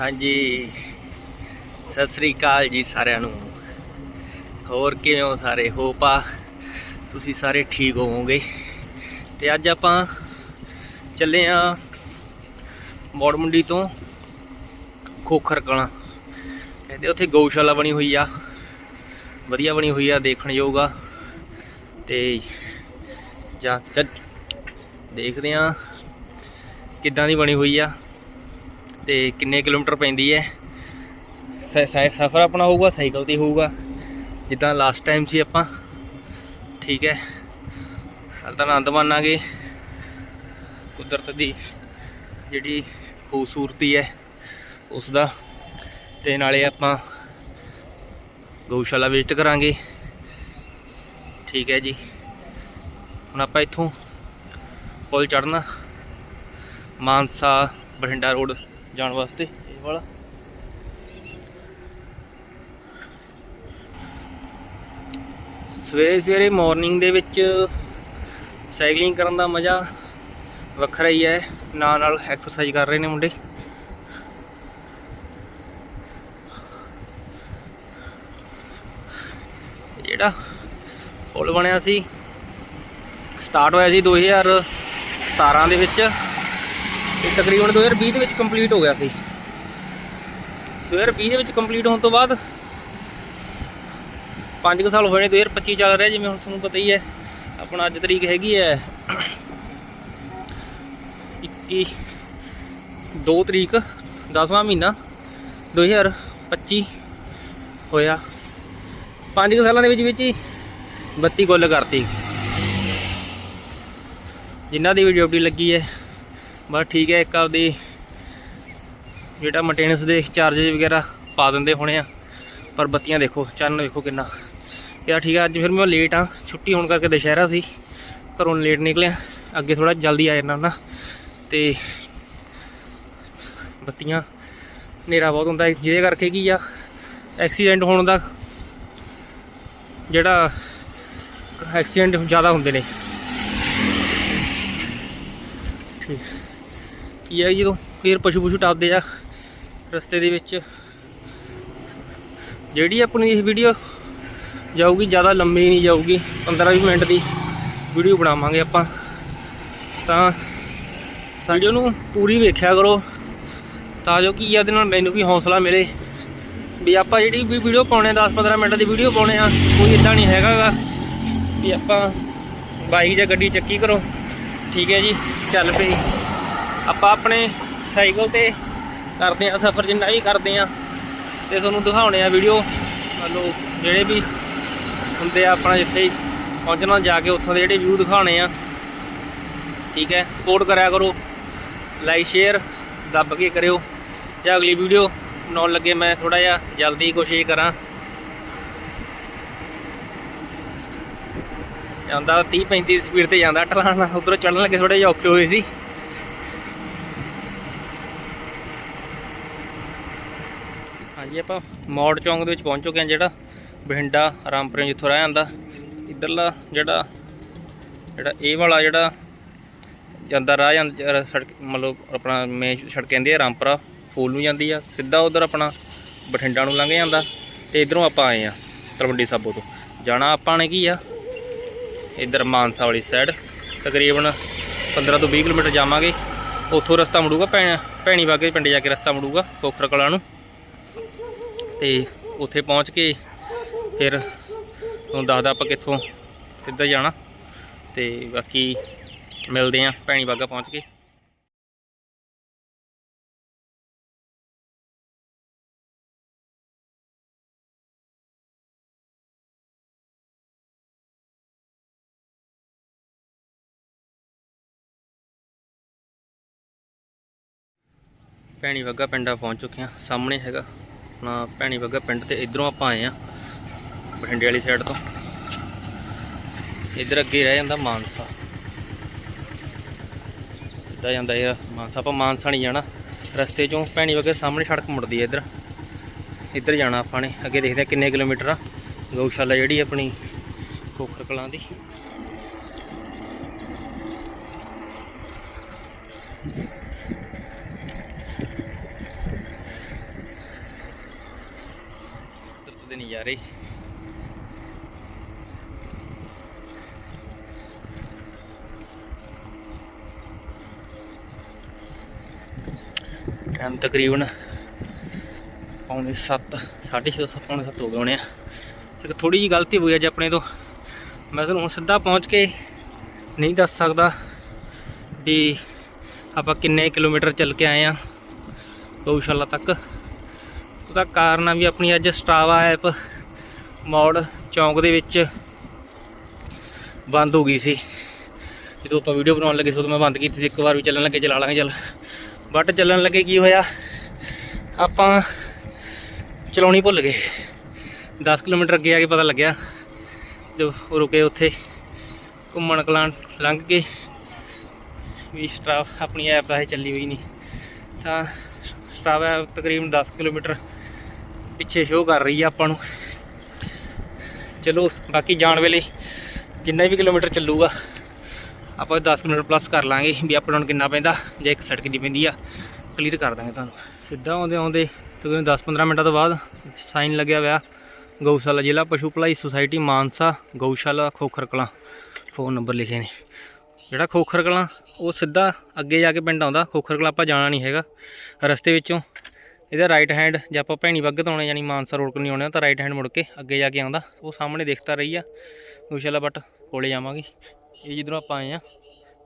ਹਾਂਜੀ। ਸਤਿ ਸ੍ਰੀ ਅਕਾਲ ਜੀ ਸਾਰਿਆਂ ਨੂੰ। ਹੋਰ ਕਿਵੇਂ ਹੋ ਸਾਰੇ? ਹੋਪ ਆ। ਤੁਸੀਂ ਸਾਰੇ ਠੀਕ ਹੋਵੋਗੇ। ਤੇ ਅੱਜ ਆਪਾਂ ਚੱਲੇ ਆ ਮੋੜ ਮੰਡੀ ਤੋਂ ਖੋਖਰ ਕਲਾਂ। ਕਹਿੰਦੇ ਉੱਥੇ ਗਊਸ਼ਾਲਾ ਬਣੀ ਹੋਈ ਆ। ਵਧੀਆ ਬਣੀ ਹੋਈ ਆ, ਦੇਖਣ ਯੋਗ ਆ। ਤੇ ਜਾ ਦੇਖਦੇ ਆ ਕਿੱਦਾਂ ਦੀ ਬਣੀ ਹੋਈ ਆ। ਤੇ ਕਿੰਨੇ ਕਿਲੋਮੀਟਰ ਪੈਂਦੀ ਹੈ? ਸਫ਼ਰ ਆਪਣਾ ਹੋਊਗਾ, ਸਾਈਕਲ ਤੇ ਹੋਊਗਾ? ਜਿੱਦਾਂ ਲਾਸਟ ਟਾਈਮ ਸੀ ਆਪਾਂ। ਠੀਕ ਹੈ। ਹਾਲ ਤਾਂ ਆਨੰਦ ਮਾਣਾਂਗੇ ਕੁਦਰਤ ਦੀ ਜਿਹੜੀ ਖੂਬਸੂਰਤੀ ਹੈ ਉਸ ਦਾ ਤੇ ਨਾਲੇ ਆਪਾਂ ਗਊਸ਼ਾਲਾ ਵਿਜ਼ਿਟ ਕਰਾਂਗੇ। ਠੀਕ ਹੈ ਜੀ। ਹੁਣ ਆਪਾਂ ਇੱਥੋਂ ਪੁਲ ਚੜਨਾ ਮਾਨਸਾ ਬਠਿੰਡਾ ਰੋਡ। ਜਾਣ ਵਾਸਤੇ, ਇਹ ਵਾਲਾ। ਸਵੇਰੇ ਸਵੇਰੇ ਮਾਰਨਿੰਗ ਦੇ ਵਿੱਚ ਸਾਈਕਲਿੰਗ ਕਰਨ ਦਾ ਮਜ਼ਾ ਵੱਖਰਾ ਹੀ ਹੈ। ਨਾਲ ਨਾਲ ਐਕਸਰਸਾਈਜ਼ ਕਰ ਰਹੇ ਨੇ ਮੁੰਡੇ। ਜਿਹੜਾ ਪੁਲ ਬਣਿਆ ਸੀ ਸਟਾਰਟ ਹੋਇਆ ਸੀ 2017 ਦੇ ਵਿੱਚ। ਤੇ ਤਕਰੀਬਨ 2020 ਦੇ ਵਿੱਚ ਕੰਪਲੀਟ ਹੋ ਗਿਆ ਸੀ। 2020 ਦੇ ਵਿੱਚ ਕੰਪਲੀਟ ਹੋਣ ਤੋਂ ਬਾਅਦ 5 ਸਾਲ ਹੋਏ ਨੇ 2025 ਚੱਲ ਰਿਹਾ, ਜਿਵੇਂ ਹੁਣ ਤੁਹਾਨੂੰ ਪਤਾ ਹੀ ਹੈ। ਆਪਣਾ ਅੱਜ ਤਰੀਕ ਹੈਗੀ ਹੈ 21 2 ਤਰੀਕ 10ਵਾਂ ਮਹੀਨਾ 2025 ਹੋਇਆ। 5 ਸਾਲਾਂ ਦੇ ਵਿੱਚ ਵਿੱਚ ਹੀ 32 ਗੁੱਲ ਕਰਤੀ। ਜਿਨ੍ਹਾਂ ਦੀ ਵੀ ਡਿਊਟੀ ਲੱਗੀ ਹੈ। ਬਸ ਠੀਕ ਹੈ, ਇੱਕ ਆਪਦੀ ਜਿਹੜਾ ਮੇਨਟੇਨੈਂਸ ਦੇ ਚਾਰजेस ਵਗੈਰਾ ਪਾ ਦਿੰਦੇ ਹੋਣੇ ਆ, ਪਰ ਬੱਤੀਆਂ ਦੇਖੋ, ਚੰਨ ਦੇਖੋ ਕਿੰਨਾ। ਯਾਰ ਠੀਕ ਹੈ ਅੱਜ ਫਿਰ ਮੈਂ ਲੇਟ ਆ, ਛੁੱਟੀ ਹੋਣ ਕਰਕੇ ਦੁਸ਼ਹਿਰਾ ਸੀ, ਘਰੋਂ ਲੇਟ ਨਿਕਲਿਆ, ਅੱਗੇ ਥੋੜਾ ਜਲਦੀ ਆ ਜਾਣਾ ਨਾ ਤੇ ਬੱਤੀਆਂ ਹਨੇਰਾ ਬਹੁਤ ਹੁੰਦਾ, ਜਿਹਦੇ ਕਰਕੇ ਕੀ ਆ ਐਕਸੀਡੈਂਟ ਹੋਣ ਦਾ ਜਿਹੜਾ ਐਕਸੀਡੈਂਟ ਜ਼ਿਆਦਾ ਹੁੰਦੇ ਨੇ। ਠੀਕ। ਕੀ ਹੈ ਜਦੋਂ ਫਿਰ ਪਸ਼ੂ ਪਸ਼ੂ ਟੱਪਦੇ ਆ ਰਸਤੇ ਦੇ ਵਿੱਚ। ਜਿਹੜੀ ਆਪਣੀ ਇਹ ਵੀਡੀਓ ਜਾਊਗੀ, ਜ਼ਿਆਦਾ ਲੰਮੀ ਨਹੀਂ ਜਾਊਗੀ 15-20 ਮਿੰਟ ਦੀ ਵੀਡੀਓ ਬਣਾਵਾਂਗੇ ਆਪਾਂ। ਤਾਂ ਵੀਡੀਓ ਨੂੰ ਪੂਰੀ ਵੇਖਿਆ ਕਰੋ, ਤਾਂ ਜੋ ਕੀ ਆ ਇਹਦੇ ਨਾਲ ਮੈਨੂੰ ਵੀ ਹੌਸਲਾ ਮਿਲੇ। ਵੀ ਆਪਾਂ ਜਿਹੜੀ ਵੀ ਵੀਡੀਓ ਪਾਉਣੇ 10-15 ਮਿੰਟ ਦੀ ਵੀਡੀਓ ਪਾਉਣੇ ਆ, ਕੋਈ ਇਦਾਂ ਨਹੀਂ ਹੈਗਾਗਾ ਵੀ ਆਪਾਂ ਬਾਈਕ ਜਾਂ ਗੱਡੀ ਚੱਕੀ ਕਰੋ। ਠੀਕ ਹੈ ਜੀ, ਚੱਲ ਪਈ। ਆਪਾਂ ਆਪਣੇ ਸਾਈਕਲ ਤੇ ਕਰਦੇ ਆ ਸਫ਼ਰ, ਜਿੰਨਾ ਵੀ ਕਰਦੇ ਆ ਤੇ ਤੁਹਾਨੂੰ ਦਿਖਾਉਣੇ ਆ ਵੀਡੀਓ। ਮੰਨ ਜਿਹੜੇ ਵੀ ਹੁੰਦੇ ਆ ਆਪਣਾ ਜਿੱਥੇ ਪਹੁੰਚਣਾ, ਜਾ ਕੇ ਉੱਥੋਂ ਦੇ ਜਿਹੜੇ ਵਿਊ ਦਿਖਾਉਣੇ ਆ। ਠੀਕ ਹੈ ਸਪੋਰਟ ਕਰਿਆ ਕਰੋ ਲਾਈਕ ਸ਼ੇਅਰ ਦੱਬ ਕੇ ਕਰਿਓ। ਜਾਂ ਅਗਲੀ ਵੀਡੀਓ ਬਣਾਉਣ ਲੱਗੇ ਮੈਂ ਥੋੜਾ ਜਿਹਾ ਜਲਦੀ ਕੋਸ਼ਿਸ਼ ਕਰਾਂ। ਜਾਂਦਾ 30 35 ਸਪੀਡ ਤੇ ਜਾਂਦਾ ਢਲਾਣ ਉਧਰੋਂ ਚੜਨ ਲੱਗੇ ਥੋੜੇ ਜਿਹਾ ਔਖੇ ਹੋਏ ਸੀ। ਹਾਂਜੀ ਆਪਾਂ ਮੌੜ ਚੌਂਕ ਦੇ ਵਿੱਚ ਪਹੁੰਚ ਚੁੱਕੇ ਹਾਂ ਜਿਹੜਾ ਬਠਿੰਡਾ ਰਾਮਪੁਰੇ ਜਿੱਥੋਂ ਰਹਿ ਜਾਂਦਾ। ਇਧਰਲਾ ਜਿਹੜਾ ਜਿਹੜਾ ਇਹ ਵਾਲਾ ਜਿਹੜਾ ਜਾਂਦਾ, ਰਾਹ ਜਾਂਦਾ ਸੜਕ, ਮਤਲਬ ਆਪਣਾ ਮੇਨ ਸੜਕ ਕਹਿੰਦੇ ਆ, ਰਾਮਪੁਰਾ, ਫੂਲ ਨੂੰ ਜਾਂਦੀ ਆ। ਸਿੱਧਾ ਉਧਰ ਆਪਣਾ ਬਠਿੰਡਾ ਨੂੰ ਲੰਘ ਜਾਂਦਾ ਤੇ ਇਧਰੋਂ ਆਪਾਂ ਆਏ ਆ, ਤਲਵੰਡੀ ਸਾਬੋ ਤੋਂ। ਜਾਣਾ ਆਪਾਂ ਨੇ ਕੀ ਆ? ਇਧਰ ਮਾਨਸਾ ਵਾਲੀ ਸਾਈਡ ਤਕਰੀਬਨ 15 ਤੋਂ 20 ਕਿਲੋਮੀਟਰ ਜਾਵਾਂਗੇ। ਉੱਥੋਂ ਰਸਤਾ ਮੁੜੂਗਾ, ਭੈਣ, ਭੈਣੀ ਬਾਗੇ ਪਿੰਡ ਜਾ ਕੇ ਰਸਤਾ ਮੁੜੂਗਾ ਕੋਖਰ ਕਲਾ ਨੂੰ। ਤੇ ਉੱਥੇ ਪਹੁੰਚ ਕੇ ਫਿਰ ਤੁਹਾਨੂੰ ਦੱਸਦਾ ਆਪਾਂ ਕਿੱਥੋਂ ਕਿੱਧਰ ਜਾਣਾ ਤੇ ਬਾਕੀ ਮਿਲਦੇ ਆਂ ਭੈਣੀ ਬਾਗਾ ਪਹੁੰਚ ਕੇ। ਭੈਣੀ ਬੱਗਾ ਪਿੰਡਾ ਪਹੁੰਚ ਚੁੱਕੇ ਹਾਂ, ਸਾਹਮਣੇ ਹੈਗਾ। ਆਪਣਾ ਭੈਣੀ ਬੱਗਾ ਪਿੰਡ ਤੇ ਇਧਰੋਂ ਆਪਾਂ ਆਏ ਆ, ਬਠਿੰਡੇ ਵਾਲੀ ਸਾਈਡ ਤੋਂ। ਇਧਰ ਅੱਗੇ ਰਹਿ ਜਾਂਦਾ ਮਾਨਸਾ। ਸਿੱਧਾ ਜਾਂਦਾ ਇਹ ਮਾਨਸਾ, ਆਪਾਂ ਮਾਨਸਾ ਨਹੀਂ ਜਾਣਾ। ਰਸਤੇ ਚੋਂ ਭੈਣੀ ਬੱਗੇ ਸਾਹਮਣੇ ਸੜਕ ਮੁੜਦੀ ਹੈ ਇਧਰ। ਇੱਧਰ ਜਾਣਾ ਆਪਾਂ ਨੇ, ਅੱਗੇ ਦੇਖਦੇ ਹਾਂ ਕਿੰਨੇ ਕਿਲੋਮੀਟਰ ਆ। ਗਊਸ਼ਾਲਾ ਜਿਹੜੀ ਆਪਣੀ ਖੋਖਰ ਕਲਾਂ ਦੀ ਦੇ ਨਜ਼ਾਰੇ ਟਾਈਮ ਤਕਰੀਬਨ ਪੌਣੇ 7 6:30 7 ਪੌਣੇ 7 ਹੋ ਗਏ ਹੋਣੇ ਆ। ਇੱਕ ਥੋੜੀ ਜੀ ਗਲਤੀ ਹੋਈ ਅੱਜ ਆਪਣੇ ਤੋਂ। ਮੈਂ ਤੁਹਾਨੂੰ ਹੁਣ ਸਿੱਧਾ ਪਹੁੰਚ ਕੇ ਨਹੀਂ ਦੱਸ ਸਕਦਾ ਵੀ ਆਪਾਂ ਕਿੰਨੇ ਕਿਲੋਮੀਟਰ ਚੱਲ ਕੇ ਆਏ ਆ ਗਊਸ਼ਾਲਾ ਤੱਕ। ਉਹਦਾ ਕਾਰਨ ਆ ਵੀ ਆਪਣੀ ਅੱਜ ਸਟਾਵਾ ਐਪ ਮੌੜ ਚੌਂਕ ਦੇ ਵਿੱਚ ਬੰਦ ਹੋ ਗਈ ਸੀ। ਜਦੋਂ ਆਪਾਂ ਵੀਡੀਓ ਬਣਾਉਣ ਲੱਗੇ ਸੀ, ਉਦੋਂ ਮੈਂ ਬੰਦ ਕੀਤੀ ਸੀ। ਇੱਕ ਵਾਰ ਵੀ ਚੱਲਣ ਲੱਗੇ, ਚਲਾ ਲਾਂਗੇ, ਚੱਲ। ਬਟ ਚੱਲਣ ਲੱਗੇ ਕੀ ਹੋਇਆ? ਆਪਾਂ ਚਲਾਉਣੀ ਭੁੱਲ ਗਏ। 10 ਕਿਲੋਮੀਟਰ ਅੱਗੇ ਆ ਕੇ ਪਤਾ ਲੱਗਿਆ। ਜੋ ਰੁਕੇ ਉੱਥੇ, ਘੁੰਮਣ ਕਲਾਂ ਲੰਘ ਕੇ, ਵੀ ਸਟਾਫ ਆਪਣੀ ਐਪ ਦਾ ਇਹ ਚੱਲੀ ਹੋਈ ਨਹੀਂ ਤਾਂ ਸਟਾਫ ਐਪ ਤਕਰੀਬਨ 10 ਕਿਲੋਮੀਟਰ ਪਿੱਛੇ ਸ਼ੋਅ ਕਰ ਰਹੀ ਆ ਆਪਾਂ ਨੂੰ। ਚਲੋ, ਬਾਕੀ ਜਾਣ ਵੇਲੇ ਜਿੰਨਾ ਵੀ ਕਿਲੋਮੀਟਰ ਚੱਲੂਗਾ, ਆਪਾਂ 10 ਮਿੰਟ ਪਲੱਸ ਕਰ ਲਾਂਗੇ ਵੀ ਅਪ ਡਾਊਨ ਕਿੰਨਾ ਪੈਂਦਾ, ਜਾਂ ਇੱਕ ਸੜਕ ਦੀ ਪੈਂਦੀ ਆ ਕਲੀਅਰ ਕਰ ਦਾਂਗੇ ਤੁਹਾਨੂੰ। ਸਿੱਧਾ ਆਉਂਦੇ ਆਉਂਦੇ ਤਕਰੀਬਨ 10-15 ਮਿੰਟਾਂ ਤੋਂ ਬਾਅਦ ਸਾਈਨ ਲੱਗਿਆ ਹੋਇਆ, ਗਊਸ਼ਾਲਾ ਜ਼ਿਲ੍ਹਾ ਪਸ਼ੂ ਭਲਾਈ ਸੁਸਾਇਟੀ ਮਾਨਸਾ, ਗਊਸ਼ਾਲਾ ਖੋਖਰ ਕਲਾਂ ਫੋਨ ਨੰਬਰ ਲਿਖੇ ਨੇ। ਜਿਹੜਾ ਖੋਖਰ ਕਲਾਂ ਉਹ ਸਿੱਧਾ ਅੱਗੇ ਜਾ ਕੇ ਪਿੰਡ ਆਉਂਦਾ ਖੋਖਰ ਕਲਾਂ ਆਪਾਂ ਜਾਣਾ ਨਹੀਂ ਹੈਗਾ। ਰਸਤੇ ਵਿੱਚੋਂ ਇਹਦਾ ਰਾਈਟ ਹੈਂਡ ਜੇ ਆਪਾਂ ਭੈਣੀ ਵੱਗ ਤੋਂ ਆਉਣੇ, ਯਾਨੀ ਮਾਨਸਾ ਰੋਡ ਕੋਲ ਨਹੀਂ ਆਉਣਾ, ਤਾਂ ਰਾਈਟ ਹੈਂਡ ਮੁੜ ਕੇ ਅੱਗੇ ਜਾ ਕੇ ਆਉਂਦਾ। ਉਹ ਸਾਹਮਣੇ ਦਿਖਤਾ ਰਹੀ ਆ। ਗਊਸ਼ਾਲਾ ਬਟ ਕੋਲੇ ਜਾਵਾਂਗੇ। ਇਹ ਜਿੱਧਰੋਂ ਆਪਾਂ ਆਏ ਆ,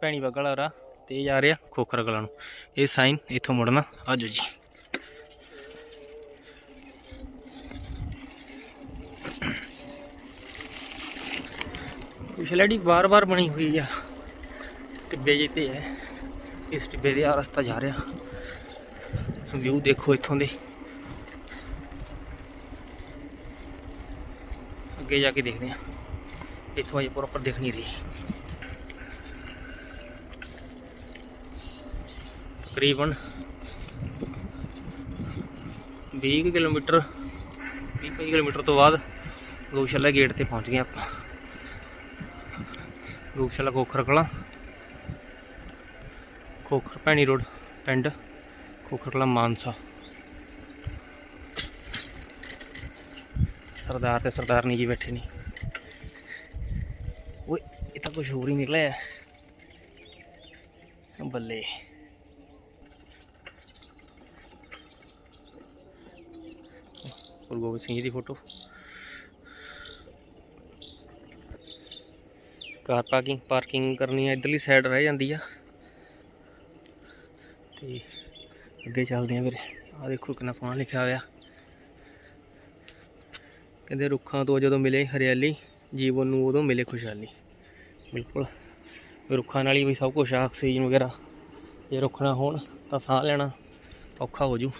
ਭੈਣੀ ਵੱਗ ਵਾਲਾ ਰਾਹ, ਤੇ ਇਹ ਜਾ ਰਿਹਾ ਖੋਖਰ ਕਲਾਂ ਨੂੰ। ਇਹ ਸਾਈਨ ਇੱਥੋਂ ਮੁੜਨਾ ਆਜੋ ਜੀ। ਕੁਛ ਲੜੀ ਬਾਰ-ਬਾਰ ਬਣੀ ਹੋਈ ਆ, ਟਿੱਬੇ ਜਿਹੇ ਤੇ ਹੈ, ਇਸ ਟਿੱਬੇ ਦੇ ਆ ਰਸਤਾ ਜਾ ਰਿਹਾ। ਵਿਊ ਦੇਖੋ ਇੱਥੋਂ ਦੇ। ਅੱਗੇ ਜਾ ਕੇ ਦੇਖਦੇ ਆ ਇੱਥੋਂ ਅਜੇ ਪ੍ਰੋਪਰ ਦਿਖ ਨਹੀਂ ਰਹੀ। ਤਕਰੀਬਨ 20 ਕੁ ਕਿਲੋਮੀਟਰ 20 ਕੁ ਕਿਲੋਮੀਟਰ ਤੋਂ ਬਾਅਦ ਗਊਸ਼ਾਲਾ ਗੇਟ ਤੇ ਪਹੁੰਚ ਗਏ ਆਪਾਂ। ਗਊਸ਼ਾਲਾ ਖੋਖਰ ਕਲਾਂ। ਖੋਖਰ ਭੈਣੀ ਰੋਡ, ਪਿੰਡ। ਖੋਖਰ ਕਲਾਂ ਮਾਨਸਾ ਸਰਦਾਰ ਤੇ ਸਰਦਾਰਨੀ ਜੀ ਬੈਠੇ ਨੇ ਓਏ ਇਹ ਤਾਂ ਕੁਝ ਹੋਰ ਹੀ ਨਿਕਲਿਆ ਬੱਲੇ ਗੁਰੂ ਗੋਬਿੰਦ ਸਿੰਘ ਜੀ ਦੀ ਫੋਟੋ ਕਾਰ ਪਾਰਕਿੰਗ ਪਾਰਕਿੰਗ ਕਰਨੀ ਆ ਇਧਰਲੀ ਸਾਈਡ ਰਹਿ ਜਾਂਦੀ ਆ ਤੇ ਅੱਗੇ ਚੱਲਦੇ ਆ ਵੀਰੇ ਆ ਦੇਖੋ ਕਿੰਨਾ ਸੋਹਣਾ ਲਿਖਿਆ ਹੋਇਆ। ਕਹਿੰਦੇ ਰੁੱਖਾਂ ਤੋਂ ਜਦੋਂ ਮਿਲੇ ਹਰਿਆਲੀ, ਜੀਵਨ ਨੂੰ ਉਦੋਂ ਮਿਲੇ ਖੁਸ਼ਹਾਲੀ। ਬਿਲਕੁਲ। ਰੁੱਖਾਂ ਨਾਲ ਹੀ ਵੀ ਸਭ ਕੁਝ ਆਕਸੀਜਨ ਵਗੈਰਾ। ਜੇ ਰੁੱਖ ਨਾ ਹੋਣ ਤਾਂ ਸਾਹ ਲੈਣਾ ਔਖਾ ਹੋ ਜੂ।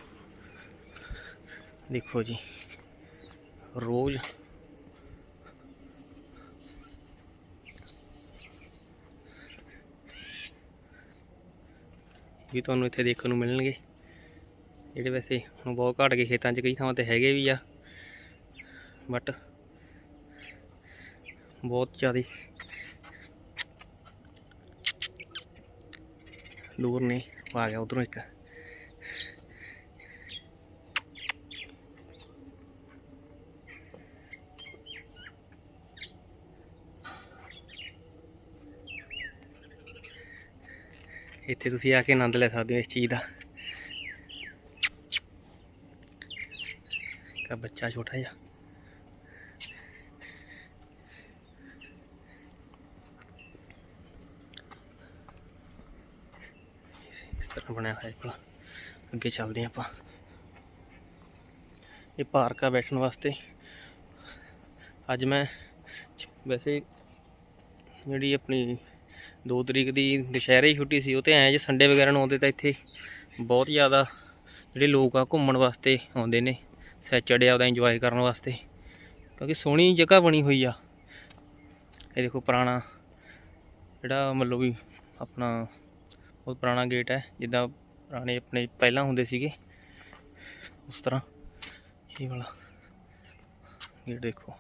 ਦੇਖੋ ਜੀ। ਰੋਜ਼ ਵੀ ਤੁਹਾਨੂੰ ਇੱਥੇ ਦੇਖਣ ਨੂੰ ਮਿਲਣਗੇ। ਜਿਹੜੇ ਵੈਸੇ ਹੁਣ ਬਹੁਤ ਘੱਟ ਗਏ ਖੇਤਾਂ 'ਚ, ਕਈ ਥਾਵਾਂ ਤੇ ਹੈਗੇ ਵੀ ਆ। ਬਟ ਬਹੁਤ ਜ਼ਿਆਦਾ ਦੂਰ ਨੇ, ਆ ਗਿਆ ਉਧਰੋਂ ਇੱਕ। ਇੱਥੇ ਤੁਸੀਂ ਆ ਕੇ ਆਨੰਦ ਲੈ ਸਕਦੇ ਹੋ ਇਸ ਚੀਜ਼ ਦਾ। ਕਾ ਬੱਚਾ ਛੋਟਾ ਜਿਹਾ ਇਸ ਤਰ੍ਹਾਂ ਬਣਿਆ ਹੋਇਆ ਭਲਾ ਅੱਗੇ ਚੱਲਦੇ ਹਾਂ ਆਪਾਂ ਇਹ ਪਾਰਕ ਆ ਬੈਠਣ ਵਾਸਤੇ ਅੱਜ ਮੈਂ ਵੈਸੇ ਜਿਹੜੀ ਆਪਣੀ 2 ਤਰੀਕ ਦੀ ਦੁਸ਼ਹਿਰੇ ਛੁੱਟੀ ਸੀ ਉਹ ਤੇ ਐਂ ਜੇ ਸੰਡੇ ਵਗੈਰਾ ਨੂੰ ਆਉਂਦੇ ਤਾਂ ਇੱਥੇ ਬਹੁਤ ਜ਼ਿਆਦਾ ਜਿਹੜੇ ਲੋਕ ਆ ਘੁੰਮਣ ਵਾਸਤੇ ਆਉਂਦੇ ਨੇ ਸੈਚਰਡੇ ਆਪਦਾ ਇੰਜੋਏ ਕਰਨ ਵਾਸਤੇ। ਕਿਉਂਕਿ ਸੋਹਣੀ ਜਗ੍ਹਾ ਬਣੀ ਹੋਈ ਆ। ਇਹ ਦੇਖੋ ਪੁਰਾਣਾ ਜਿਹੜਾ ਮਤਲਬ ਵੀ ਆਪਣਾ ਬਹੁਤ ਪੁਰਾਣਾ ਗੇਟ ਹੈ, ਜਿੱਦਾਂ ਪੁਰਾਣੇ ਆਪਣੇ ਪਹਿਲਾਂ ਹੁੰਦੇ ਸੀਗੇ। ਉਸ ਤਰ੍ਹਾਂ ਇਹ ਵਾਲਾ ਗੇਟ ਦੇਖੋ।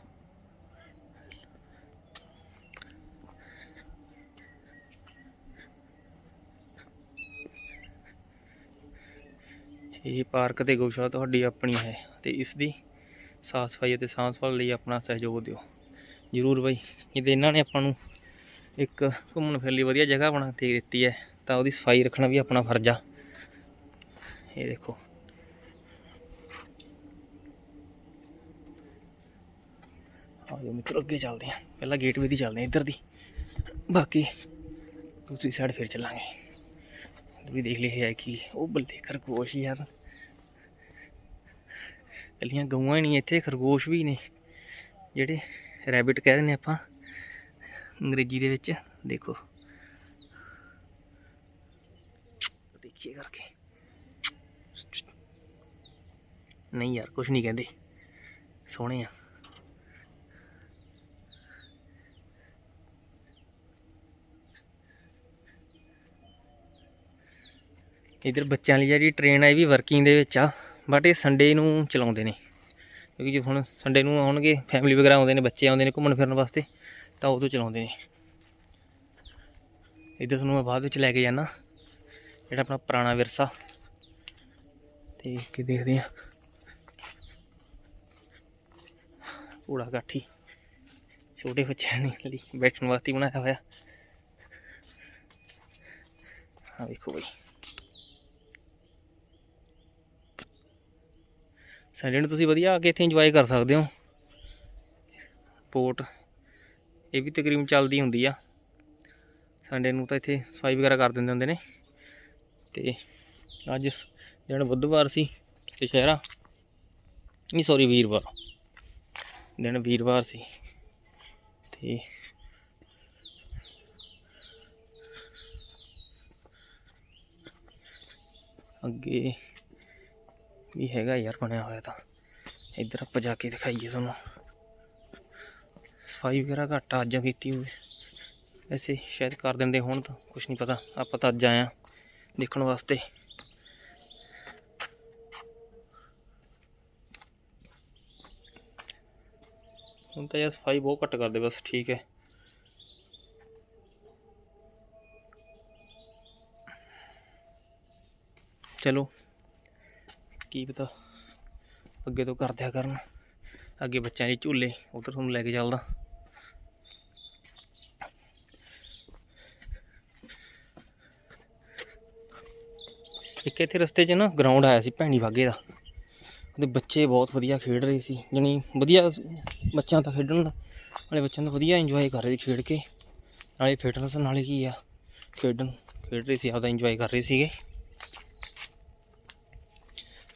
ਇਹ ਪਾਰਕ ਤੇ ਗਊਸ਼ਾਲਾ ਤੁਹਾਡੀ ਆਪਣੀ ਹੈ ਤੇ ਇਸ ਦੀ ਸਾਫ਼ ਸਫ਼ਾਈ ਅਤੇ ਸਾਂਭ ਸੰਭਾਲ ਲਈ ਆਪਣਾ ਸਹਿਯੋਗ ਦਿਓ। ਜ਼ਰੂਰ ਬਾਈ ਇਹਦੇ ਇਹਨਾਂ ਨੇ ਆਪਾਂ ਨੂੰ ਇੱਕ ਘੁੰਮਣ ਫਿਰਨ ਲਈ ਵਧੀਆ ਜਗ੍ਹਾ ਬਣਾ ਕੇ ਦਿੱਤੀ ਹੈ, ਤਾਂ ਉਹਦੀ ਸਫ਼ਾਈ ਰੱਖਣਾ ਵੀ ਆਪਣਾ ਫਰਜ਼ ਆ। ਇਹ ਦੇਖੋ। ਆਜੋ ਮਿੱਤਰੋ, ਅੱਗੇ ਚੱਲਦੇ ਹਾਂ। ਪਹਿਲਾਂ ਗੇਟਵੇ ਦੀ ਚੱਲਦੇ ਹਾਂ ਇੱਧਰ ਦੀ। ਬਾਕੀ ਦੂਸਰੀ ਸਾਈਡ ਫਿਰ ਚੱਲਾਂਗੇ। ਵੀ ਦੇਖ ਲਿਆ ਹੈ ਕਿ ਉਹ ਬੱਲੇ ਖਰਗੋਸ਼ ਯਾਰ। ਕੱਲੀਆਂ ਗਊਆਂ ਹੀ ਨਹੀਂ, ਇੱਥੇ ਖਰਗੋਸ਼ ਵੀ ਨੇ, ਜਿਹੜੇ ਰੈਬਿਟ ਕਹਿ ਦਿੰਦੇ ਆਪਾਂ, ਅੰਗਰੇਜ਼ੀ ਦੇ ਵਿੱਚ, ਦੇਖੋ। ਦੇਖੀਏ ਕਰਕੇ। ਨਹੀਂ ਯਾਰ ਕੁਝ ਨਹੀਂ ਕਹਿੰਦੇ। ਸੋਹਣੇ ਆ। ਇਧਰ ਬੱਚਿਆਂ ਲਈ ਜਿਹੜੀ ਟ੍ਰੇਨ ਆ, ਇਹ ਵੀ ਵਰਕਿੰਗ ਦੇ ਵਿੱਚ ਆ। ਬਟ ਇਹ ਸੰਡੇ ਨੂੰ ਚਲਾਉਂਦੇ ਨੇ। ਕਿਉਂਕਿ ਜੇ ਹੁਣ ਸੰਡੇ ਨੂੰ ਆਉਣਗੇ ਫੈਮਿਲੀ ਵਗੈਰਾ ਆਉਂਦੇ ਨੇ, ਬੱਚੇ ਆਉਂਦੇ ਨੇ ਘੁੰਮਣ ਫਿਰਨ ਵਾਸਤੇ, ਤਾਂ ਉਦੋਂ ਚਲਾਉਂਦੇ ਨੇ। ਇੱਧਰ ਤੁਹਾਨੂੰ ਮੈਂ ਬਾਅਦ ਵਿੱਚ ਲੈ ਕੇ ਜਾਣਾ ਜਿਹੜਾ ਆਪਣਾ ਪੁਰਾਣਾ ਵਿਰਸਾ। ਤੇ ਕੀ ਦੇਖਦੇ ਆ ਕੂੜਾ ਕਾਠੀ। ਛੋਟੇ ਬੱਚਿਆਂ ਨੇ ਲਈ ਬੈਠਣ ਵਾਸਤੇ ਬਣਾਇਆ ਹੋਇਆ। ਆ ਵੇਖੋ ਬਈ। ਸੰਡੇ ਨੂੰ ਤੁਸੀਂ ਵਧੀਆ ਆ ਕੇ ਇੱਥੇ ਇੰਜੋਏ ਕਰ ਸਕਦੇ ਹੋ। ਪੋਰਟ, ਇਹ ਵੀ ਤਕਰੀਬਨ ਚੱਲਦੀ ਹੁੰਦੀ ਆ। ਸੰਡੇ ਨੂੰ ਤਾਂ ਇੱਥੇ ਸਫ਼ਾਈ ਵਗੈਰਾ ਕਰ ਦਿੰਦੇ ਹੁੰਦੇ ਨੇ। ਤੇ ਅੱਜ ਜਿਹੜਾ ਬੁੱਧਵਾਰ ਸੀ ਦੁਸ਼ਹਿਰਾ, ਨਹੀਂ ਸੌਰੀ ਵੀਰਵਾਰ। ਦਿਨ ਵੀਰਵਾਰ ਸੀ। ਤੇ ਅੱਗੇ ਵੀ ਹੈਗਾ ਯਾਰ ਬਣਿਆ ਹੋਇਆ ਤਾਂ। ਇੱਧਰ ਆਪਾਂ ਜਾ ਕੇ ਦਿਖਾਈਏ ਤੁਹਾਨੂੰ। ਸਫ਼ਾਈ ਵਗੈਰਾ ਘੱਟ ਆ, ਅੱਜ ਕੀਤੀ ਹੋਵੇ। ਵੈਸੇ ਸ਼ਾਇਦ ਕਰ ਦਿੰਦੇ ਹੋਣ ਤਾਂ ਕੁਝ ਨਹੀਂ ਪਤਾ। ਆਪਾਂ ਤਾਂ ਅੱਜ ਆਏ ਆ ਦੇਖਣ ਵਾਸਤੇ। ਹੁਣ ਤਾਂ ਯਾਰ ਸਫ਼ਾਈ ਬਹੁਤ ਘੱਟ ਕਰਦੇ, ਬਸ ਠੀਕ ਹੈ। ਚਲੋ। ਕੀ ਪਤਾ ਅੱਗੇ ਤੋਂ ਕਰ ਦਿਆ ਕਰਨ। ਅੱਗੇ ਬੱਚਿਆਂ ਦੇ ਝੂਲੇ, ਉਧਰ ਤੁਹਾਨੂੰ ਲੈ ਕੇ ਚੱਲਦਾ। ਇੱਕ ਇੱਥੇ ਰਸਤੇ 'ਚ ਨਾ ਗਰਾਊਂਡ ਆਇਆ ਸੀ ਭੈਣੀ ਵਾਗੇ ਦਾ। ਉਹਦੇ ਬੱਚੇ ਬਹੁਤ ਵਧੀਆ ਖੇਡ ਰਹੇ ਸੀ। ਜਾਣੀ ਵਧੀਆ ਬੱਚਿਆਂ ਦਾ ਖੇਡਣ ਦਾ। ਨਾਲੇ ਬੱਚਿਆਂ ਦਾ ਵਧੀਆ ਇੰਜੋਏ ਕਰ ਰਹੇ ਸੀ ਖੇਡ ਕੇ। ਨਾਲੇ ਫਿਟਨੈਸ ਨਾਲੇ ਕੀ ਆ, ਖੇਡਣ, ਖੇਡ ਰਹੇ ਸੀ, ਆਪਦਾ ਇੰਜੋਏ ਕਰ ਰਹੇ ਸੀਗੇ।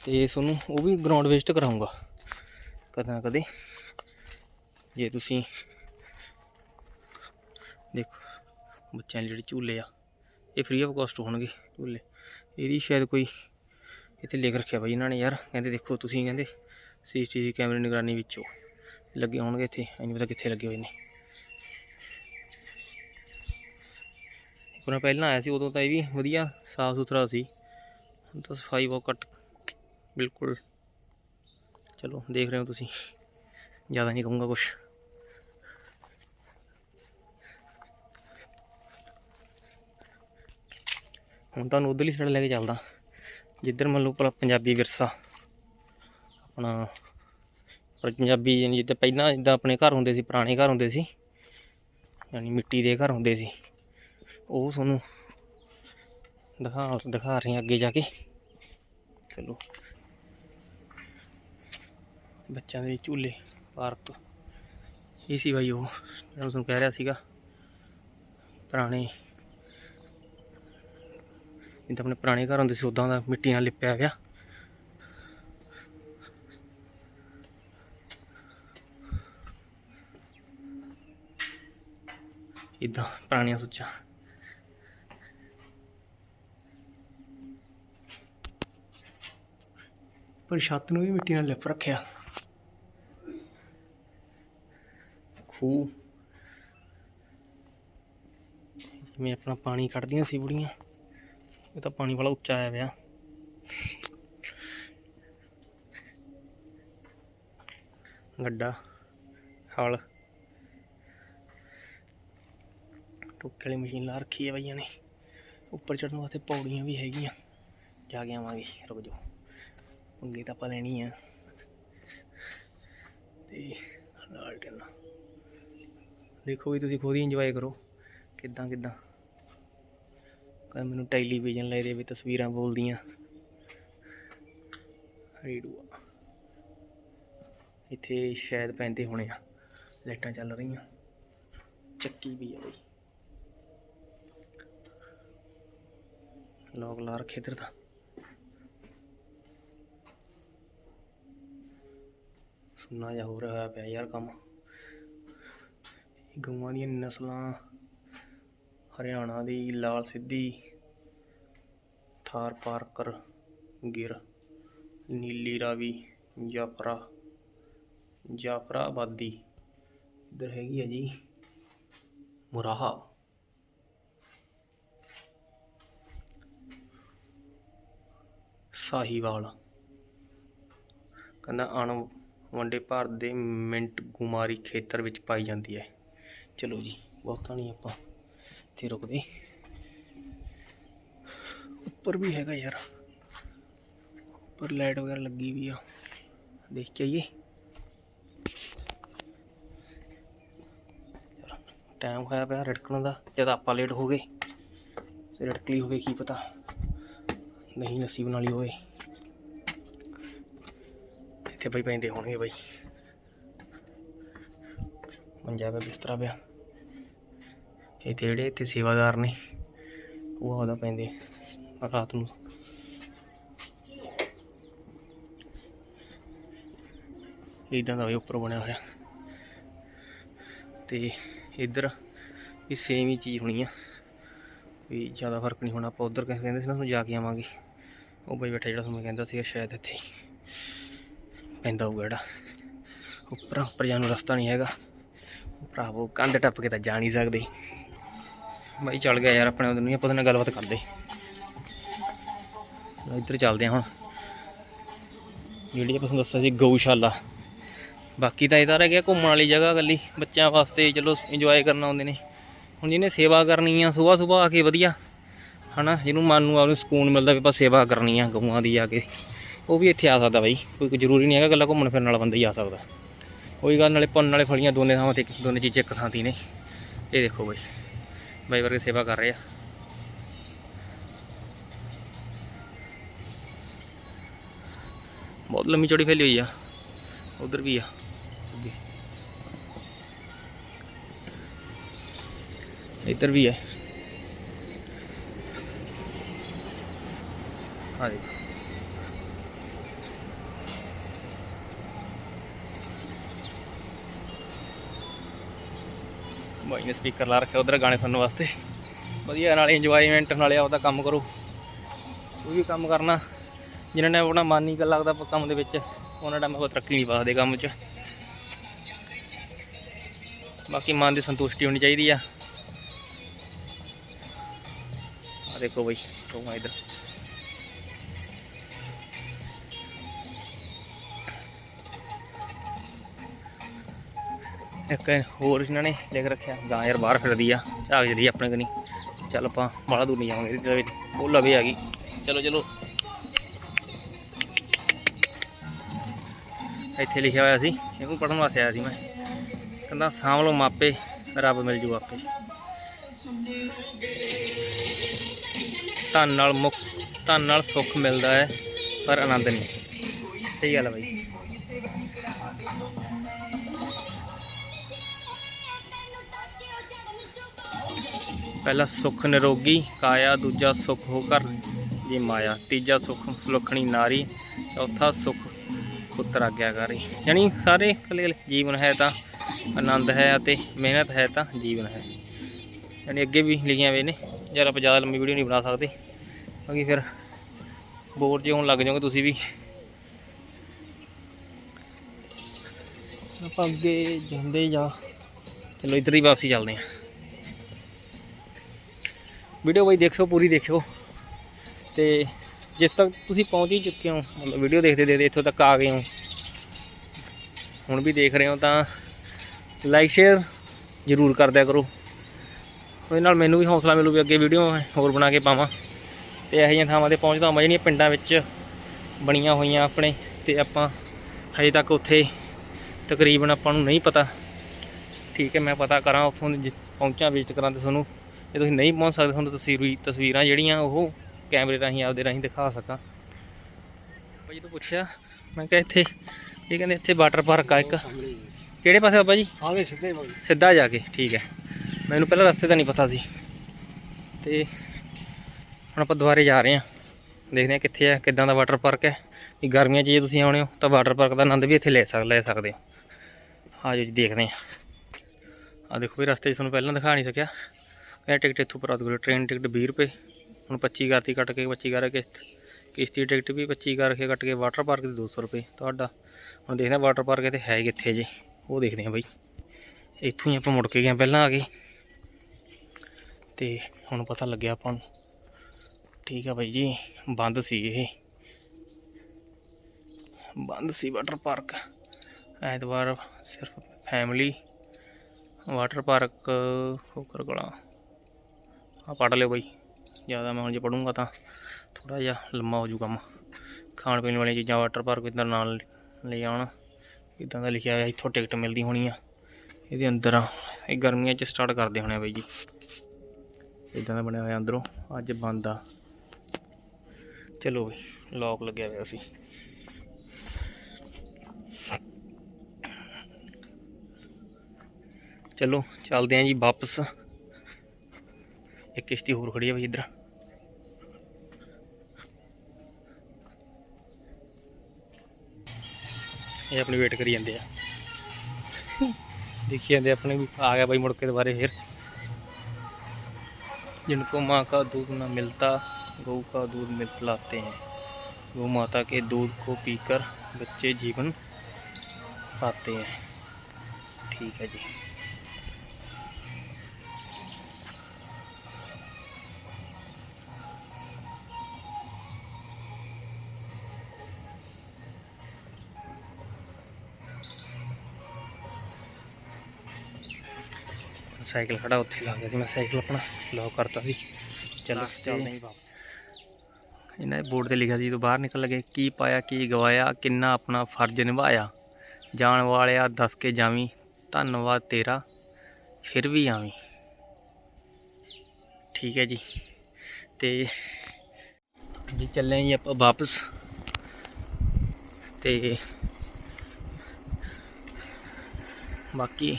ਤੇ ਤੁਹਾਨੂੰ ਉਹ ਵੀ ਗਰਾਊਂਡ ਵਿਜ਼ਿਟ ਕਰਾਉਂਗਾ। ਕਦੇ ਨਾ ਕਦੇ। ਜੇ ਤੁਸੀਂ ਦੇਖੋ, ਬੱਚਿਆਂ ਲਈ ਜਿਹੜੇ ਝੂਲੇ ਆ, ਇਹ ਫ੍ਰੀ ਆਫ ਕਾਸਟ ਹੋਣਗੇ ਝੂਲੇ। ਇਹਦੀ ਸ਼ਾਇਦ ਕੋਈ ਇੱਥੇ ਲਿਖ ਰੱਖਿਆ ਬਾਈ ਇਹਨਾਂ ਨੇ ਯਾਰ। ਕਹਿੰਦੇ ਦੇਖੋ ਤੁਸੀਂ, ਕਹਿੰਦੇ ਸੀਸੀਟੀਵੀ ਕੈਮਰੇ ਨਿਗਰਾਨੀ ਵਿੱਚੋਂ ਲੱਗੇ ਹੋਣਗੇ ਇੱਥੇ। ਐ ਪਤਾ ਕਿੱਥੇ ਲੱਗੇ ਹੋਏ ਨੇ। ਪੁਰਾ ਪਹਿਲਾਂ ਆਇਆ ਸੀ, ਉਦੋਂ ਤਾਂ ਇਹ ਵੀ ਵਧੀਆ ਸਾਫ਼ ਸੁਥਰਾ ਸੀ। ਹੁਣ ਤਾਂ ਸਫ਼ਾਈ ਬਹੁਤ ਘੱਟ ਬਿਲਕੁਲ। ਚਲੋ, ਦੇਖ ਰਹੇ ਹੋ ਤੁਸੀਂ। ਜ਼ਿਆਦਾ ਨਹੀਂ ਕਹੂੰਗਾ ਕੁਛ। ਹੁਣ ਤੁਹਾਨੂੰ ਉਧਰਲੀ ਸਾਈਡ ਲੈ ਕੇ ਚੱਲਦਾ। ਜਿੱਧਰ ਮੰਨ ਲਓ ਭਲਾ ਪੰਜਾਬੀ ਵਿਰਸਾ। ਆਪਣਾ ਪੰਜਾਬੀ ਯਾਨੀ ਜਿੱਦਾਂ ਪਹਿਲਾਂ ਜਿੱਦਾਂ ਆਪਣੇ ਘਰ ਹੁੰਦੇ ਸੀ, ਪੁਰਾਣੇ ਘਰ ਹੁੰਦੇ ਸੀ। ਯਾਨੀ ਮਿੱਟੀ ਦੇ ਘਰ ਹੁੰਦੇ ਸੀ। ਉਹ ਤੁਹਾਨੂੰ ਦਿਖਾ ਦਿਖਾ ਰਹੇ ਅੱਗੇ ਜਾ ਕੇ। ਚਲੋ। ਬੱਚਿਆਂ ਦੇ ਝੂਲੇ, ਪਾਰਕ। ਇਹ ਸੀ ਬਾਈ ਉਹ, ਜਿਹੜਾ ਤੁਹਾਨੂੰ ਕਹਿ ਰਿਹਾ ਸੀਗਾ। ਪੁਰਾਣੇ ਜਿੱਦਾਂ ਆਪਣੇ ਪੁਰਾਣੇ ਘਰ ਹੁੰਦੇ ਸੀ ਉਦਾਂ ਦਾ ਮਿੱਟੀ ਨਾਲ ਲਿਪਿਆ ਗਿਆ ਇਦਾਂ ਪੁਰਾਣੀਆਂ ਸੁੱਚਾਂ। ਪਰ ਛੱਤ ਨੂੰ ਵੀ ਮਿੱਟੀ ਨਾਲ ਲਿਪ ਰੱਖਿਆ। ਖੂਹ ਜਿਵੇਂ ਆਪਣਾ ਪਾਣੀ ਕੱਢਦੀਆਂ ਸੀ ਬੁੜੀਆਂ, ਇਹ ਤਾਂ ਪਾਣੀ ਵਾਲਾ ਉੱਚਾ ਆਇਆ ਪਿਆ। ਗੱਡਾ, ਹਲ। ਟੋਕੇ ਵਾਲੀ ਮਸ਼ੀਨ ਲਾ ਰੱਖੀ ਹੈ ਬਈਆਂ ਨੇ। ਉੱਪਰ ਚੜਨ ਵਾਸਤੇ ਪੌੜੀਆਂ ਵੀ ਹੈਗੀਆਂ। ਜਾ ਕੇ ਆਵਾਂਗੇ, ਰੁਕ ਜਾਓ। ਪੰਗੇ ਤਾਂ ਆਪਾਂ ਲੈਣੀ ਆ। ਤੇ ਲਾਲਟਨ ਦੇਖੋ ਵੀ ਤੁਸੀਂ ਖੁਦ ਹੀ ਇੰਜੋਏ ਕਰੋ। ਕਿੱਦਾਂ ਕਿੱਦਾਂ? ਕਹਿੰਦਾ ਮੈਨੂੰ ਟੈਲੀਵਿਜ਼ਨ ਲੈ ਦੇ ਵੀ ਤਸਵੀਰਾਂ ਬੋਲਦੀਆਂ। ਰੇਡੂਆ ਇੱਥੇ ਸ਼ਾਇਦ ਪੈਂਦੇ ਹੋਣੇ ਆ, ਲਾਈਟਾਂ ਚੱਲ ਰਹੀਆਂ। ਚੱਕੀ ਵੀ ਆ ਬਈ। ਲੋਕ ਲਾ ਰੱਖੇ ਇੱਧਰ ਤਾਂ। ਸੁਣਨਾ ਜਾ ਹੋ ਰਿਹਾ ਹੋਇਆ ਪਿਆ ਯਾਰ ਕੰਮ। ਗਊਆਂ ਦੀਆਂ ਨਸਲਾਂ, ਹਰਿਆਣਾ ਦੀ ਲਾਲ ਸਿੱਧੀ, ਥਾਰ ਪਾਰਕਰ, ਗਿਰ, ਨੀਲੀ ਰਾਵੀ, ਜਾਫਰਾ ਜਾਫਰਾਬਾਦੀ ਇੱਧਰ ਹੈਗੀ ਹੈ ਜੀ, ਮੁਰਾਹਾ। ਸਾਹੀਵਾਲ। ਕਹਿੰਦਾ ਅਣ ਵੰਡੇ ਭਾਰਤ ਦੇ ਮਿੰਟ ਗੁਮਾਰੀ ਖੇਤਰ ਵਿੱਚ ਪਾਈ ਜਾਂਦੀ ਹੈ। ਚਲੋ ਜੀ, ਬਹੁਤਾ ਨਹੀਂ ਆਪਾਂ ਇੱਥੇ ਰੁਕਦੇ। ਉੱਪਰ ਵੀ ਹੈਗਾ ਯਾਰ। ਉੱਪਰ ਲਾਈਟ ਵਗੈਰਾ ਲੱਗੀ ਵੀ ਆ। ਦੇਖ ਕੇ ਆਈਏ। ਟਾਈਮ ਹੋਇਆ ਪਿਆ ਰੜਕਣ ਦਾ। ਜਦ ਆਪਾਂ ਲੇਟ ਹੋ ਗਏ ਤੇ ਰੜਕਲੀ ਹੋਵੇ ਕੀ ਪਤਾ। ਨਹੀਂ ਨਸੀਬ ਨਾਲ ਹੀ ਹੋਵੇ ਇੱਥੇ ਬਈ ਪੈਂਦੇ ਹੋਣਗੇ ਬਈ। ਮੰਜਾ ਪਿਆ ਬਿਸਤਰਾ ਪਿਆ। ਇੱਥੇ ਜਿਹੜੇ ਇੱਥੇ ਸੇਵਾਦਾਰ ਨੇ ਉਹ ਆਦਾ ਪੈਂਦੇ ਰਾਤ ਨੂੰ। ਇਦਾਂ ਦਾ ਵੀ ਉੱਪਰ ਬਣਿਆ ਹੋਇਆ। ਤੇ ਇੱਧਰ ਵੀ ਸੇਮ ਹੀ ਚੀਜ਼ ਹੋਣੀ ਆ। ਵੀ ਜ਼ਿਆਦਾ ਫ਼ਰਕ ਨਹੀਂ ਹੋਣਾ, ਆਪਾਂ ਉਧਰ ਕਹਿੰਦੇ ਸੀ ਨਾ ਤੁਹਾਨੂੰ ਜਾ ਕੇ ਆਵਾਂਗੇ। ਉਹ ਬਈ ਬੈਠਾ ਜਿਹੜਾ ਤੁਹਾਨੂੰ ਕਹਿੰਦਾ ਸੀਗਾ ਸ਼ਾਇਦ ਇੱਥੇ ਪੈਂਦਾ ਹੋਊਗਾ ਜਿਹੜਾ। ਉੱਪਰ ਉੱਪਰ ਜਾਣ ਨੂੰ ਰਸਤਾ ਨਹੀਂ ਹੈਗਾ। ਭਰਾਵੋ, ਕੰਧ ਟੱਪ ਕੇ ਤਾਂ ਜਾ ਨਹੀਂ ਸਕਦੇ। ਬਾਈ ਚੱਲ ਗਿਆ ਯਾਰ, ਆਪਣੇ ਉਹਦੇ ਨੂੰ ਆਪਾਂ ਉਹਦੇ ਨਾਲ ਗੱਲਬਾਤ ਕਰਦੇ। ਇੱਧਰ ਚੱਲਦੇ ਹਾਂ ਹੁਣ। ਜਿਹੜੀ ਆਪਾਂ ਤੁਹਾਨੂੰ ਦੱਸਿਆ ਸੀ, ਗਊਸ਼ਾਲਾ। ਬਾਕੀ ਤਾਂ ਇਹ ਤਾਂ ਰਹਿ ਗਿਆ ਘੁੰਮਣ ਵਾਲੀ ਜਗ੍ਹਾ ਇਕੱਲੀ। ਬੱਚਿਆਂ ਵਾਸਤੇ ਚਲੋ ਇੰਜੋਏ ਕਰਨ ਆਉਂਦੇ ਨੇ। ਹੁਣ ਜਿਹਨੇ ਸੇਵਾ ਕਰਨੀ ਆ ਸਵੇਰ ਸਵੇਰ ਆ ਕੇ ਵਧੀਆ। ਹਨਾ, ਜਿਹਨੂੰ ਮਨ ਨੂੰ ਆਪਨੂੰ ਸਕੂਨ ਮਿਲਦਾ ਵੀ ਆਪਾਂ ਸੇਵਾ ਕਰਨੀ ਆ, ਗਊਆਂ ਦੀ ਆ ਕੇ। ਉਹ ਵੀ ਇੱਥੇ ਆ ਸਕਦਾ ਬਾਈ। ਕੋਈ ਕੋਈ ਜ਼ਰੂਰੀ ਨਹੀਂ ਹੈਗਾ, ਇਕੱਲਾ ਘੁੰਮਣ ਫਿਰਨ ਵਾਲਾ ਬੰਦਾ ਹੀ ਆ ਸਕਦਾ। ਉਹੀ ਗੱਲ, ਨਾਲੇ ਪੁੰਨ ਨਾਲੇ ਫਲੀਆਂ ਦੋਨੇ ਥਾਵਾਂ ਤੇ ਦੋਨੇ ਚੀਜ਼ਾਂ ਇੱਕ ਥਾਂ ਤੇ ਨੇ। ਇਹ ਦੇਖੋ ਬਾਈ ਬਾਈ ਵਰਗੇ ਸੇਵਾ ਕਰ ਰਹੇ ਆ। ਬਹੁਤ ਲੰਮੀ ਚੌੜੀ ਫੈਲੀ ਹੋਈ ਆ। ਉਧਰ ਵੀ ਆ। ਅੱਗੇ। ਇੱਧਰ ਵੀ ਹੈ ਆ ਦੇਖੋ। ਬਾਈ ਨੇ ਸਪੀਕਰ ਲਾ ਰੱਖਿਆ, ਉਧਰ ਗਾਣੇ ਸੁਣਨ ਵਾਸਤੇ। ਵਧੀਆ, ਨਾਲੇ ਇੰਜੋਇਮੈਂਟ ਨਾਲੇ ਆਪਦਾ ਕੰਮ ਕਰੋ। ਕੋਈ ਵੀ ਕੰਮ ਕਰਨਾ, ਜਿਨ੍ਹਾਂ ਨੇ ਆਪਣਾ ਮਨ ਨਹੀਂ ਲੱਗਦਾ ਕੰਮ ਦੇ ਵਿੱਚ, ਉਹਨਾਂ ਦਾ ਮੈਂ ਤਰੱਕੀ ਨਹੀਂ ਪਾਦੇ ਕੰਮ 'ਚ। ਬਾਕੀ ਮਨ ਦੀ ਸੰਤੁਸ਼ਟੀ ਹੋਣੀ ਚਾਹੀਦੀ ਆ। ਆ ਦੇਖੋ ਬਈ ਕਹੂੰਗਾ ਇਧਰ। ਇੱਕ ਹੋਰ ਇਹਨਾਂ ਨੇ ਲਿਖ ਰੱਖਿਆ। ਗਾਂ ਯਾਰ ਬਾਹਰ ਫਿਰਦੀ ਆ, ਝਾਕ ਜਦੀ ਆਪਣੇ ਕਨੀ। ਚੱਲ ਆਪਾਂ ਬਾਹਲਾ ਦੂਰ ਨਹੀਂ ਜਾਵਾਂਗੇ ਇਹਦੇ ਵਿੱਚ। ਉਹ ਲਵੇ ਆ ਗਈ ਚਲੋ ਚਲੋ। ਇੱਥੇ ਲਿਖਿਆ ਹੋਇਆ ਸੀ। ਇਹਨੂੰ ਪੜਨ ਵਾਸਤੇ ਆਇਆ ਸੀ ਮੈਂ। ਕਹਿੰਦਾ, ਸਾਂਭ ਲਓ ਮਾਪੇ, ਰੱਬ ਮਿਲ ਜੂ ਆਪੇ। ਧਨ ਨਾਲ ਮੁਖ ਧਨ ਨਾਲ ਸੁੱਖ ਮਿਲਦਾ ਹੈ, ਪਰ ਆਨੰਦ ਨਹੀਂ। ਸਹੀ ਗੱਲ ਹੈ ਬਾਈ। ਪਹਿਲਾ ਸੁਖ ਨਿਰੋਗੀ, ਕਾਇਆ, ਦੂਜਾ ਸੁਖ ਹੋ ਘਰ ਜੇ ਮਾਇਆ, ਤੀਜਾ ਸੁਖ ਸੁਲੱਖਣੀ ਨਾਰੀ, ਚੌਥਾ ਸੁਖ ਪੁੱਤਰ ਆਗਿਆਕਾਰੀ। ਯਾਨੀ ਸਾਰੇ ਕਲੇ ਜੀਵਨ ਹੈ ਤਾਂ ਆਨੰਦ ਹੈ ਅਤੇ ਮਿਹਨਤ ਹੈ ਤਾਂ ਜੀਵਨ ਹੈ। ਯਾਨੀ ਅੱਗੇ ਵੀ ਲਿਖੀਆਂ ਹੋਏ ਨੇ, ਯਾਰ ਆਪਾਂ ਜ਼ਿਆਦਾ ਲੰਮੀ ਵੀਡੀਓ ਨਹੀਂ ਬਣਾ ਸਕਦੇ। ਕਿਉਂਕਿ ਫਿਰ ਬੋਰ ਜੇ ਹੋਣ ਲੱਗ ਜਾਓਗੇ ਤੁਸੀਂ ਵੀ। ਆਪਾਂ ਅੱਗੇ ਜਾਂਦੇ ਜਾਂ, ਚਲੋ ਇੱਧਰ ਹੀ ਵਾਪਸੀ ਚੱਲਦੇ ਹਾਂ। ਵੀਡੀਓ ਬਈ ਦੇਖਿਓ, ਪੂਰੀ ਦੇਖਿਓ। ਤੇ ਜਿਸ ਤੱਕ ਤੁਸੀਂ ਪਹੁੰਚ ਹੀ ਚੁੱਕੇ ਹੋ, ਮਤਲਬ ਵੀਡੀਓ ਦੇਖਦੇ ਦੇਖਦੇ ਇੱਥੋਂ ਤੱਕ ਆ ਗਏ ਹੋ। ਹੁਣ ਵੀ ਦੇਖ ਰਹੇ ਹੋ ਤਾਂ ਲਾਈਕ ਸ਼ੇਅਰ ਜ਼ਰੂਰ ਕਰ ਦਿਆ ਕਰੋ। ਉਹਦੇ ਨਾਲ ਮੈਨੂੰ ਵੀ ਹੌਸਲਾ ਮਿਲੂ ਵੀ ਅੱਗੇ ਵੀਡੀਓ ਹੋਰ ਬਣਾ ਕੇ ਪਾਵਾਂ। ਤੇ ਇਹੋ ਜਿਹੀਆਂ ਥਾਵਾਂ ਤੇ ਪਹੁੰਚਦਾ ਹਾਂ ਜਿਹੜੀਆਂ ਪਿੰਡਾਂ ਵਿੱਚ ਬਣੀਆਂ ਹੋਈਆਂ ਆਪਣੇ। ਤੇ ਆਪਾਂ ਹਜੇ ਤੱਕ ਉੱਥੇ ਤਕਰੀਬਨ ਆਪਾਂ ਨੂੰ ਨਹੀਂ ਪਤਾ। ਠੀਕ ਹੈ, ਮੈਂ ਪਤਾ ਕਰਾਂ ਉੱਥੋਂ ਪਹੁੰਚਾਂ ਵਿਜ਼ਿਟ ਕਰਾਂ ਤੇ ਤੁਹਾਨੂੰ। ਜੇ ਤੁਸੀਂ ਨਹੀਂ ਪਹੁੰਚ ਸਕਦੇ ਤੁਹਾਨੂੰ ਤਸਵੀਰ ਤਸਵੀਰਾਂ ਜਿਹੜੀਆਂ ਉਹ ਕੈਮਰੇ ਰਾਹੀਂ ਆਪਦੇ ਰਾਹੀਂ ਦਿਖਾ ਸਕਾਂ। ਜੀ ਤੋਂ ਪੁੱਛਿਆ ਮੈਂ ਕਿਹਾ ਇੱਥੇ ਇਹ ਕਹਿੰਦੇ ਇੱਥੇ ਵਾਟਰ ਪਾਰਕ ਆ ਇੱਕ। ਕਿਹੜੇ ਪਾਸੇ ਬਾਬਾ ਜੀ? ਆਗੇ ਸਿੱਧੇ ਬਾਈ। ਸਿੱਧਾ ਜਾ ਕੇ ਠੀਕ ਹੈ। ਮੈਨੂੰ ਪਹਿਲਾਂ ਰਸਤੇ ਦਾ ਨਹੀਂ ਪਤਾ ਸੀ। ਤੇ ਹੁਣ ਆਪਾਂ ਦੁਬਾਰੇ ਜਾ ਰਹੇ ਹਾਂ। ਦੇਖਦੇ ਹਾਂ ਕਿੱਥੇ ਹੈ ਕਿੱਦਾਂ ਦਾ ਵਾਟਰ ਪਾਰਕ ਹੈ। ਵੀ ਗਰਮੀਆਂ 'ਚ ਜੇ ਤੁਸੀਂ ਆਉਣੇ ਹੋ ਤਾਂ ਵਾਟਰ ਪਾਰਕ ਦਾ ਆਨੰਦ ਵੀ ਇੱਥੇ ਲੈ ਸਕ ਲੈ ਸਕਦੇ ਹੋ। ਆਜੋ ਜੀ ਦੇਖਦੇ ਹਾਂ। ਆ ਦੇਖੋ ਵੀ ਰਸਤੇ 'ਚ ਤੁਹਾਨੂੰ ਪਹਿਲਾਂ ਦਿਖਾ ਨਹੀਂ ਸਕਿਆ। ਇਹ ਟਿਕਟ ਇੱਥੋਂ ਪਰ ਆਦਗੁਰ ਟ੍ਰੇਨ ਟਿਕਟ 20 ਰੁਪਏ। ਹੁਣ 25 ਕਰਤੀ ਕੱਟ ਕੇ 25 ਕਰ ਕਿਸ਼ਤ, ਕਿਸ਼ਤੀ ਟਿਕਟ ਵੀ 25 ਕਰਕੇ ਕੱਟ ਕੇ ਵਾਟਰ ਪਾਰਕ ਦੀ 200 ਰੁਪਏ। ਤੁਹਾਡਾ ਹੁਣ ਦੇਖਦੇ ਹਾਂ ਵਾਟਰ ਪਾਰਕ ਇੱਥੇ ਹੈ ਕਿੱਥੇ ਜੀ। ਉਹ ਦੇਖਦੇ ਹਾਂ ਬਾਈ। ਇੱਥੋਂ ਹੀ ਆਪਾਂ ਮੁੜ ਕੇ ਗਏ ਪਹਿਲਾਂ ਆ ਗਏ ਤੇ ਹੁਣ ਪਤਾ ਲੱਗਿਆ ਆਪਾਂ ਨੂੰ। ਠੀਕ ਆ ਬਾਈ ਜੀ, ਬੰਦ ਸੀ ਇਹ। ਬੰਦ ਸੀ ਵਾਟਰ ਪਾਰਕ। ਐਤਵਾਰ ਸਿਰਫ ਫੈਮਿਲੀ ਵਾਟਰ ਪਾਰਕ ਖੋਕਰ ਕੋਲਾ। ਆ ਪੜ ਲਿਓ ਬਾਈ। ਜ਼ਿਆਦਾ ਮੈਂ ਹੁਣ ਜੇ ਪੜੂੰਗਾ ਤਾਂ ਥੋੜਾ ਜਿਹਾ ਲੰਮਾ ਹੋ ਜੂ ਕੰਮ। ਖਾਣ ਪੀਣ ਵਾਲੀਆਂ ਚੀਜ਼ਾਂ ਵਾਟਰ ਪਾਰਕ ਇਦਾਂ ਨਾਲ ਲੈ ਆਉਣ। ਇਦਾਂ ਦਾ ਲਿਖਿਆ ਹੋਇਆ, ਇੱਥੋਂ ਟਿਕਟ ਮਿਲਦੀ ਹੋਣੀ ਆ। ਇਹਦੇ ਅੰਦਰ ਆ, ਇਹ ਗਰਮੀਆਂ 'ਚ ਸਟਾਰਟ ਕਰਦੇ ਹੋਣੇ ਬਾਈ ਜੀ। ਇਦਾਂ ਦਾ ਬਣਿਆ ਹੋਇਆ ਅੰਦਰੋਂ, ਅੱਜ ਬੰਦ ਆ। ਚਲੋ ਬਈ ਲੌਕ ਲੱਗਿਆ ਹੋਇਆ ਸੀ। ਚਲੋ, ਚੱਲਦੇ ਆਂ ਜੀ ਵਾਪਸ। एक किश्ती और खड़ी है इधर। ये अपनी वेट करी जाते देखी जाते अपने आ गया भाई मुड़ दोबारे फिर। जिनको माँ का दूध ना मिलता, गौ का दूध मिल पिलाते हैं। गौ माता के दूध को पीकर बच्चे जीवन पाते हैं। ठीक है जी। ਸਾਈਕਲ ਖੜਾ ਉੱਥੇ ਲਾ ਗਿਆ ਸੀ ਮੈਂ ਸਾਈਕਲ ਆਪਣਾ ਲੌਕ ਕਰਤਾ ਸੀ। ਚਲੋ ਚੱਲਦੇ ਹਾਂ ਵਾਪਸ। ਇਹਨਾਂ ਦੇ ਬੋਰਡ ਤੇ ਲਿਖਿਆ ਸੀ ਜਦੋਂ ਬਾਹਰ ਨਿਕਲ ਲਗੇ ਕੀ ਪਾਇਆ ਕੀ ਗਵਾਇਆ ਕਿੰਨਾ ਆਪਣਾ ਫਰਜ਼ ਨਿਭਾਇਆ। ਜਾਣ ਵਾਲਿਆ ਦੱਸ ਕੇ ਜਾਵੀਂ ਧੰਨਵਾਦ ਤੇਰਾ ਫਿਰ ਵੀ ਆਵੀਂ। ਠੀਕ ਹੈ ਜੀ। ਤੇ ਜੀ ਚੱਲੇ ਜੀ ਆਪਾਂ ਵਾਪਸ। ਤੇ ਬਾਕੀ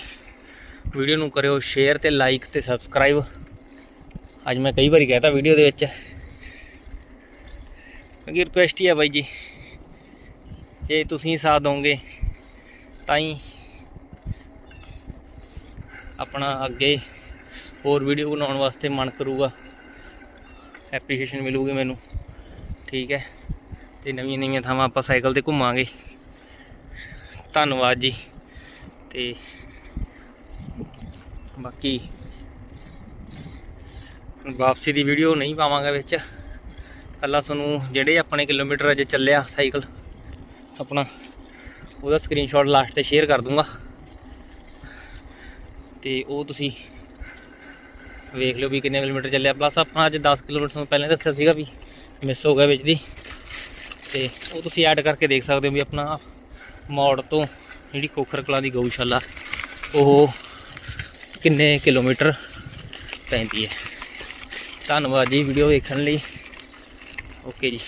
ਵੀਡੀਓ ਨੂੰ ਕਰਿਓ ਸ਼ੇਅਰ ਤੇ ਲਾਈਕ ਤੇ ਸਬਸਕ੍ਰਾਈਬ ਅੱਜ ਮੈਂ ਕਈ ਵਾਰੀ ਕਹਿਤਾ ਵੀਡੀਓ ਦੇ ਵਿੱਚ। ਮੇਰੀ ਰਿਕੁਐਸਟ ਹੀ ਆ ਬਾਈ ਜੀ। ਜੇ ਤੁਸੀਂ ਸਾਥ ਦੋਗੇ ਤਾਂ ਹੀ ਆਪਣਾ ਅੱਗੇ ਹੋਰ ਵੀਡੀਓ ਬਣਾਉਣ ਵਾਸਤੇ ਮਨ ਕਰੂਗਾ। ਐਪਰੀਸ਼ੀਏਸ਼ਨ ਮਿਲੂਗੀ ਮੈਨੂੰ। ਠੀਕ ਹੈ। ਤੇ ਨਵੀਆਂ ਨਵੀਆਂ ਥਾਵਾਂ ਆਪਾਂ ਸਾਈਕਲ ਤੇ ਘੁੰਮਾਂਗੇ। ਧੰਨਵਾਦ ਜੀ। ਤੇ ਬਾਕੀ ਵਾਪਸੀ ਦੀ ਵੀਡੀਓ ਨਹੀਂ ਪਾਵਾਂਗਾ ਵਿੱਚ। ਕੱਲਾ ਤੁਹਾਨੂੰ ਜਿਹੜੇ ਆਪਣੇ ਕਿਲੋਮੀਟਰ ਅਜੇ ਚੱਲਿਆ ਸਾਈਕਲ ਆਪਣਾ, ਉਹਦਾ ਸਕਰੀਨਸ਼ਾਟ ਲਾਸਟ ਤੇ ਸ਼ੇਅਰ ਕਰ ਦੂੰਗਾ। ਤੇ ਉਹ ਤੁਸੀਂ ਵੇਖ ਲਿਓ ਵੀ ਕਿੰਨੇ ਕਿਲੋਮੀਟਰ ਚੱਲਿਆ। ਪਲੱਸ ਆਪਣਾ ਅੱਜ 10 ਕਿਲੋਮੀਟਰ ਤੋਂ ਪਹਿਲਾਂ ਦੱਸਿਆ ਸੀਗਾ ਵੀ ਮਿਸ ਹੋ ਗਿਆ ਵਿੱਚ ਦੀ। ਤੇ ਉਹ ਤੁਸੀਂ ਐਡ ਕਰਕੇ ਦੇਖ ਸਕਦੇ ਹੋ ਵੀ ਆਪਣਾ ਮੋੜ ਤੋਂ ਜਿਹੜੀ ਕੋਖਰ ਕਲਾਂ ਦੀ ਗਊਸ਼ਾਲਾ, ਉਹ ਕਿੰਨੇ ਕਿਲੋਮੀਟਰ ਪੈਂਦੀ ਹੈ। ਧੰਨਵਾਦ ਜੀ ਵੀਡੀਓ ਵੇਖਣ ਲਈ। ਓਕੇ ਜੀ।